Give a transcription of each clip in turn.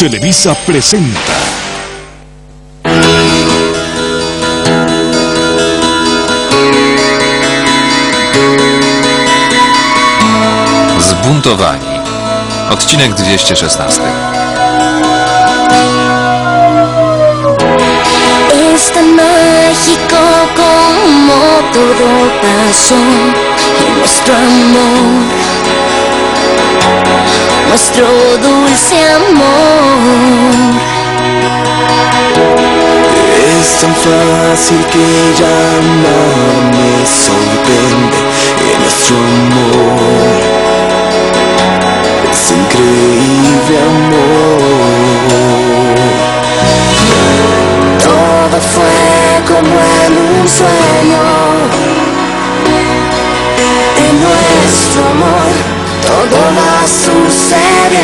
Televisa presenta. Zbuntowani. Odcinek 216. Es tan mágico como y nuestro amor nuestro dulce amor. Es tan fácil que ya no me sorprende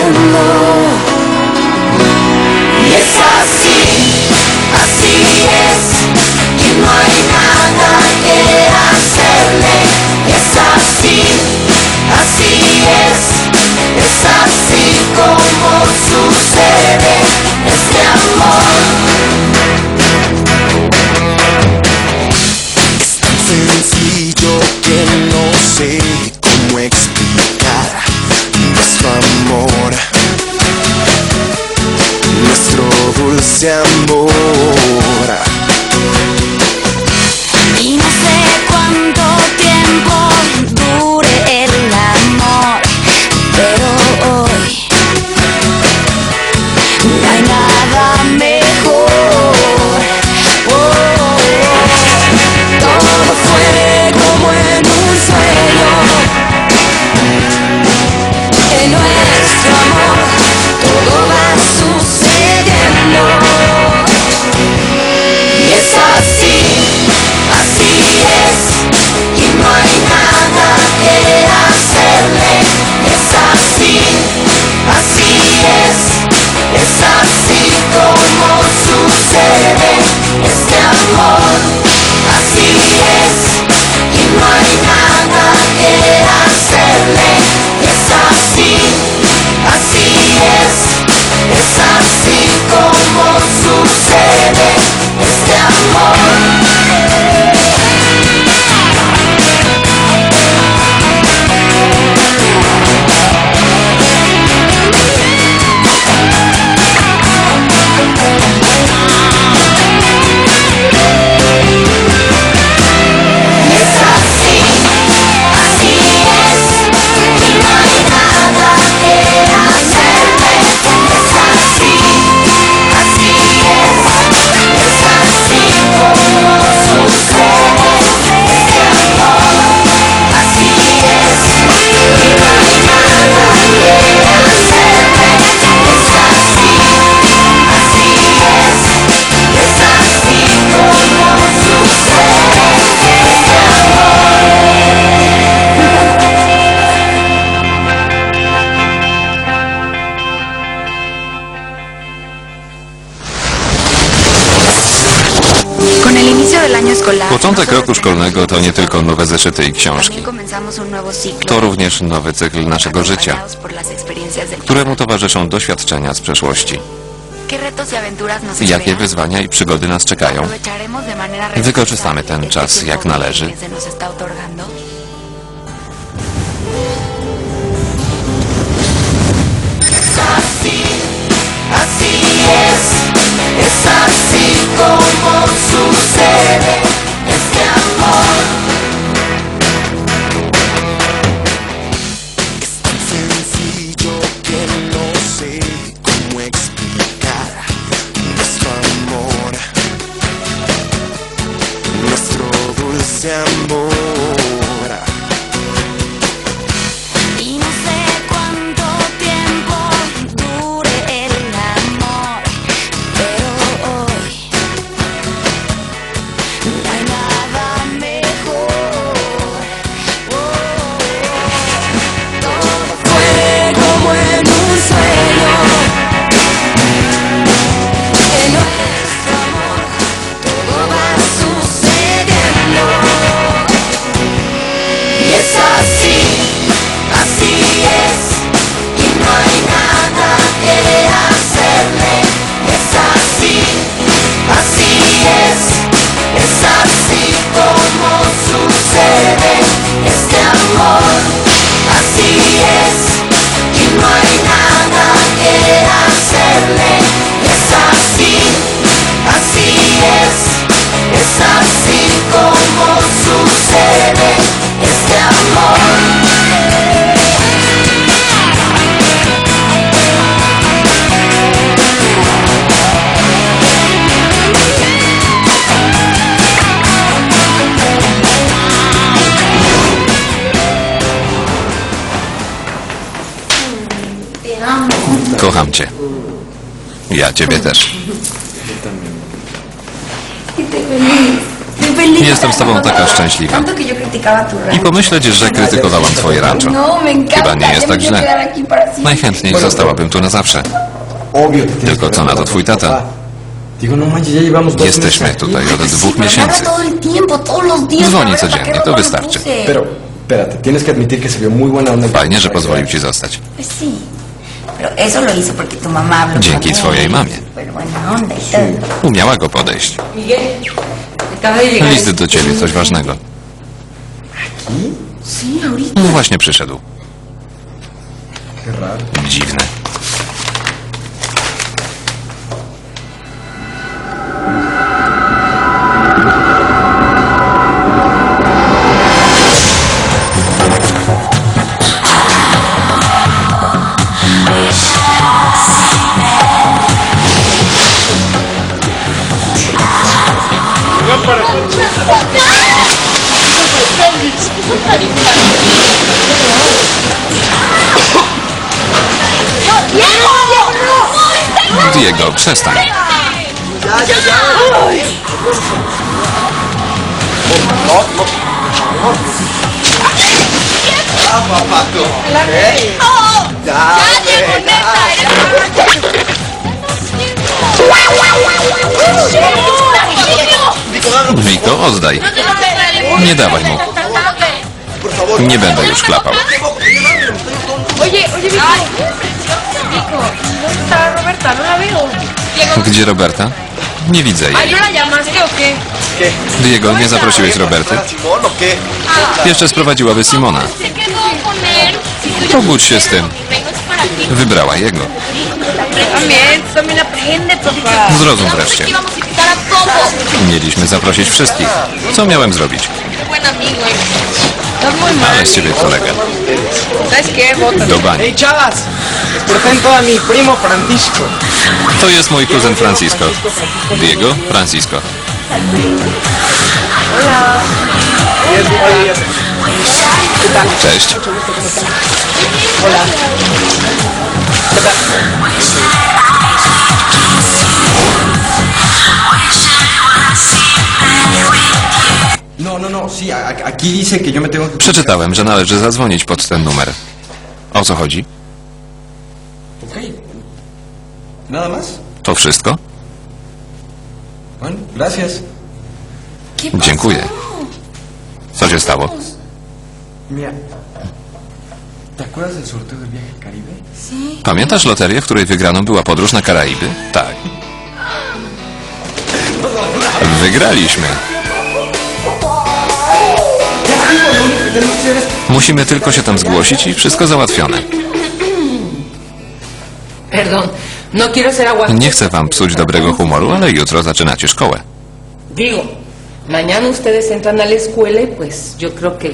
什么 Początek roku szkolnego to nie tylko nowe zeszyty i książki. To również nowy cykl naszego życia, któremu towarzyszą doświadczenia z przeszłości. Jakie wyzwania i przygody nas czekają? Wykorzystamy ten czas jak należy December Kocham cię. Ja ciebie też. Feliz. Jestem z tobą taka szczęśliwa. I pomyśleć, że krytykowałam twoje rancho. Chyba nie jest tak źle. Najchętniej zostałabym tu na zawsze. Tylko co na to twój tata? Jesteśmy tutaj od dwóch miesięcy. Dzwoni codziennie, to wystarczy. Fajnie, że pozwolił ci zostać. Dzięki twojej mamie. Onda y todo. Umiała go podejść. Miguel, acaba de llegar. List do ciebie, coś ważnego. Sí, ahorita. No właśnie przyszedł. Qué raro. Dziwne. Diego, przestań. Miko, oddaj. Nie dawaj mu. Nie będę już klapał. Oye, oye, Vico. Vico, ¿dónde está Roberta? No la veo. Gdzie Roberta? Nie widzę ¿ay, jej. no la llamaste o qué? Diego, nie zaprosiłeś Roberty? Jeszcze sprowadziłaby Simona. Se quedó con él. Się z tym. vengo es para ti. Wybrała jego. También, tú también aprende, papá. Zrozum wreszcie. Íbamos a invitar a todos. Mieliśmy zaprosić wszystkich. Co miałem zrobić? Qué buen amigo. Estás muy mal. Ale z ciebie kolega. ¿Sabes qué? Do bani. Chavas, presento a mi primo Francisco. To jest mój kuzyn Francisco. Diego, Francisco. Cześć. No, no, no. Przeczytałem, że należy zadzwonić pod ten numer. O co chodzi? ¿Nada más? To wszystko? Bueno, gracias. Dziękuję. Co się stało? Mira, ¿te acuerdas del sorteo del viaje al Caribe? Pamiętasz loterię, w której wygraną była podróż na Karaiby? Tak. Wygraliśmy. Musimy tylko się tam zgłosić i wszystko załatwione. Perdón, no. Nie chcę wam psuć dobrego humoru, ale jutro zaczynacie szkołę. Digo, mañana ustedes entran a la escuela y pues yo creo que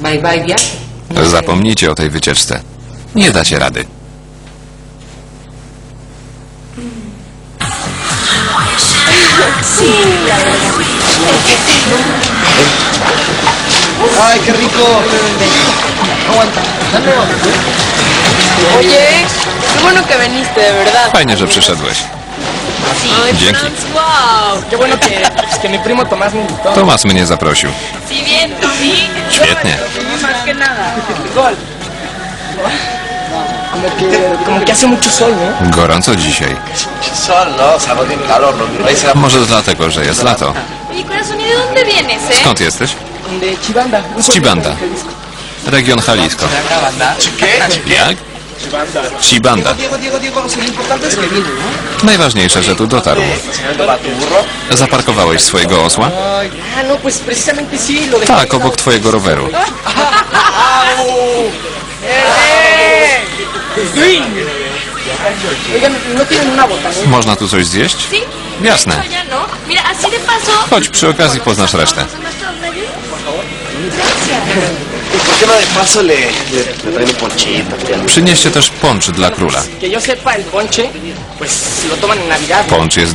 bye bye viaje. No. Zapomnijcie o tej wycieczce. Nie dacie rady. ¡Ay, qué rico! Oye, qué bueno que viniste, de verdad. Fajnie, że przyszedłeś. Dzięki. Wow, Qué bueno que, pues, que mi primo Tomás me invitó. Tomas mnie zaprosił. si bien, sí. Świetnie. Más que nada. Gol. Como que, como que hace mucho sol, ¿no? Gorąco dzisiaj. Sol, no, sábado bien calor, no, era Może dlatego, że jest lato. Oye, corazón, ¿y de dónde vienes, eh? Skąd jesteś? De Chibanda. un Chibanda. Region Jalisco. ¿Qué? Jak? Vino, ¿no? Najważniejsze, że tu dotarł. Zaparkowałeś swojego osła? No. Tak, obok twojego roweru. ¿no? Można tu coś zjeść? Jasne. Chodź, przy okazji poznasz resztę. ¿Y por qué no de paso le, le, le traen un ponchito? Przynieście też poncz dla króla. Que yo sepa, el ponche, pues lo toman en Navidad. Poncz jest